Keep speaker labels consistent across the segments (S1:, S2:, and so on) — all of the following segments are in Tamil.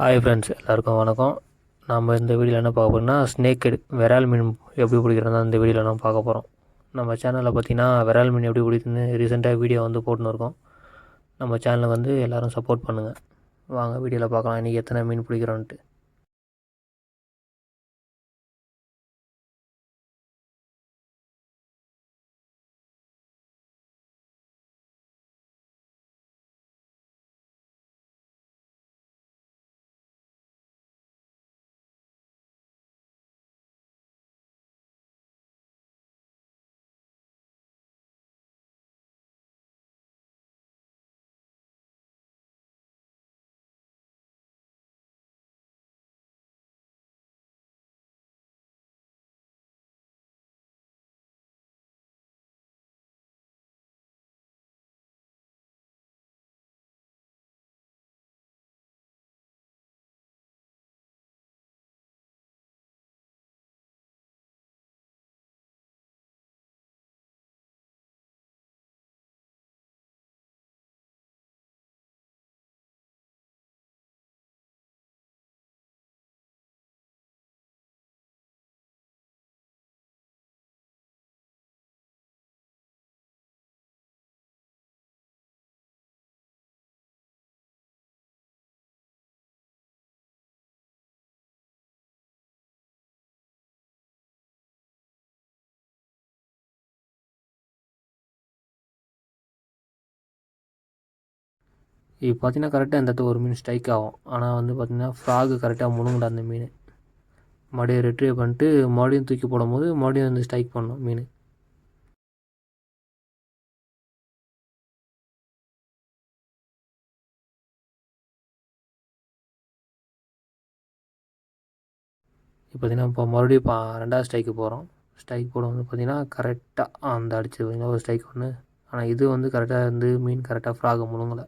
S1: ஹாய் ஃப்ரெண்ட்ஸ் எல்லாருக்கும் வணக்கம். நம்ம இந்த வீடியோவில் என்ன பார்க்க போகிறோம்னா ஸ்னேக் விரால் மீன் எப்படி பிடிக்கிறதா இந்த வீடியோவில் நம்ம பார்க்க போகிறோம் நம்ம சேனலில் பார்த்தீங்கன்னா விரால் மீன் எப்படி பிடிக்குதுன்னு ரீசெண்டாக வீடியோ வந்து போட்டுன்னு இருக்கோம். நம்ம சேனலை வந்து எல்லோரும் சப்போர்ட் பண்ணுங்கள் வாங்க வீடியோவில் பார்க்கலாம் இன்றைக்கி எத்தனை மீன் பிடிக்கிறோன்ட்டு. இப்போ பார்த்தீங்கன்னா கரெக்டாக இந்த இடத்துல ஒரு மீன் ஸ்ட்ரைக் ஆகும். ஆனால் வந்து பார்த்திங்கன்னா ஃப்ராகு கரெக்டாக முழுங்கடா அந்த மீன். மறுபடியும் ரிட்ரீவ் பண்ணிட்டு மறுபடியும் தூக்கி போடும்போது மறுபடியும் வந்து ஸ்ட்ரைக் பண்ணும் மீன். இப்போ பார்த்தீங்கன்னா இப்போ மறுபடியும் பா ரெண்டாவது ஸ்ட்ரைக்கு போகிறோம் ஸ்ட்ரைக் போடும்போது பார்த்திங்கன்னா கரெக்டாக அந்த அடிச்சது பார்த்திங்கன்னா ஒரு ஸ்ட்ரைக் ஒன்று ஆனால் இது வந்து கரெக்டாக வந்து மீன் கரெக்டாக ஃப்ராகை முழுங்கலை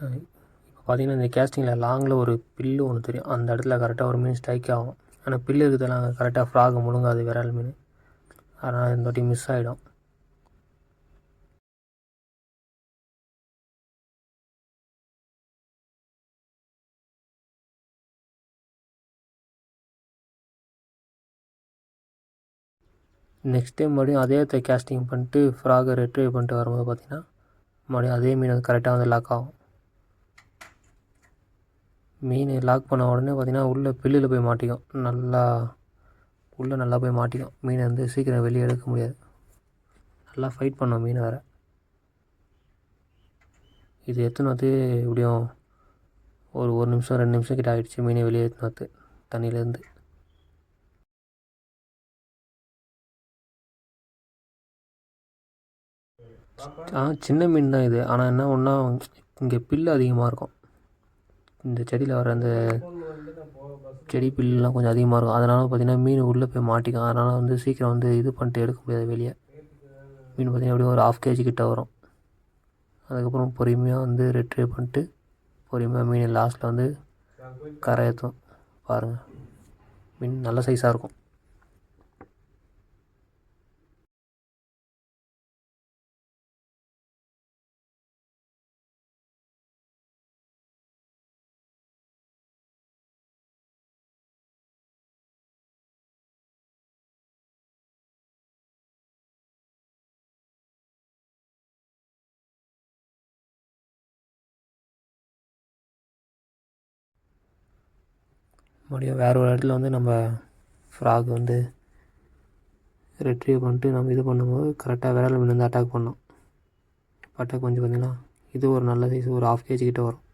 S1: இப்போ பார்த்தீங்கன்னா இந்த கேஸ்டிங்கில் லாங்கில் ஒரு பில்லு ஒன்று தெரியும். அந்த இடத்துல கரெக்டாக ஒரு மீன் ஸ்ட்ரைக் ஆகும். ஆனால் பில்லு இருக்கிறதெல்லாம் கரெக்டாக ஃப்ராக் முழுங்காது விரால் மீன். அதனால் இந்த வாட்டி மிஸ் ஆகிடும் நெக்ஸ்ட் டைம் மறுபடியும் அதே கேஸ்டிங் பண்ணிட்டு ஃப்ராகை ரெட்ரைவ் பண்ணிட்டு வரும்போது பார்த்திங்கன்னா மறுபடியும் அதே மீன் வந்து கரெக்டாக வந்து லாக் ஆகும். மீன் லாக் பண்ண உடனே பார்த்திங்கன்னா உள்ளே பில்லில் போய் மாட்டிக்கும். நல்லா உள்ளே நல்லா போய் மாட்டிக்கும். மீனை வந்து சீக்கிரம் வெளியே எடுக்க முடியாது. நல்லா ஃபைட் பண்ணோம் மீன் வேறு. இது எத்தனை வந்து எப்படியும் ஒரு ஒரு நிமிஷம் ரெண்டு நிமிஷம் கிட்ட ஆகிடுச்சு மீனை வெளியே எடுத்துன்னு தண்ணியிலேருந்து. ஆ சின்ன மீன் தான் இது. ஆனால் என்ன ஒன்றா இங்கே பில்லு அதிகமாக இருக்கும். இந்த செடியில் வர அந்த செடி பில்லாம் கொஞ்சம் அதிகமாக இருக்கும். அதனால் பார்த்திங்கன்னா மீன் உள்ளே போய் மாட்டிக்கும். அதனால் வந்து சீக்கிரம் வந்து இது பண்ணிட்டு எடுக்க முடியாது வெளியே. மீன் பார்த்திங்கன்னா எப்படியும் ஒரு ஆஃப் கேஜி கிட்ட வரும். அதுக்கப்புறம் பொறுமையாக வந்து ரெட்ரீவ் பண்ணிட்டு பொறுமையாக மீன் லாஸ்ட்டில் வந்து கரை ஏற்றும் பாருங்கள் மீன் நல்ல சைஸாக இருக்கும். மறுபடியும் வேறு ஒரு இடத்துல வந்து நம்ம ஃப்ராக் வந்து ரெட்ரீவ் பண்ணிட்டு நம்ம இது பண்ணும்போது கரெக்டாக விரல் விழுந்து வந்து அட்டாக் பண்ணோம். அட்டாக் கொஞ்சம் பார்த்திங்கன்னா இது ஒரு நல்ல சைஸ் ஒரு ஆஃப் கேஜி கிட்டே வரும்.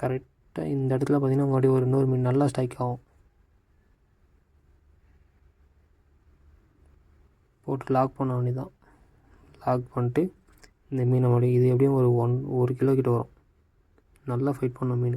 S1: கரெக்டாக இந்த இடத்துல பார்த்திங்கன்னா மறுபடியும் ஒரு இன்னொரு மீன் நல்லா ஸ்ட்ரைக் ஆகும். போட்டு லாக் பண்ண வேண்டியதான் லாக் பண்ணிட்டு இந்த மீனை நம்மளுடைய இது எப்படியும் ஒரு ஒன் ஒரு கிலோ கிட்ட வரும். நல்லா ஃபைட் பண்ண மீன்.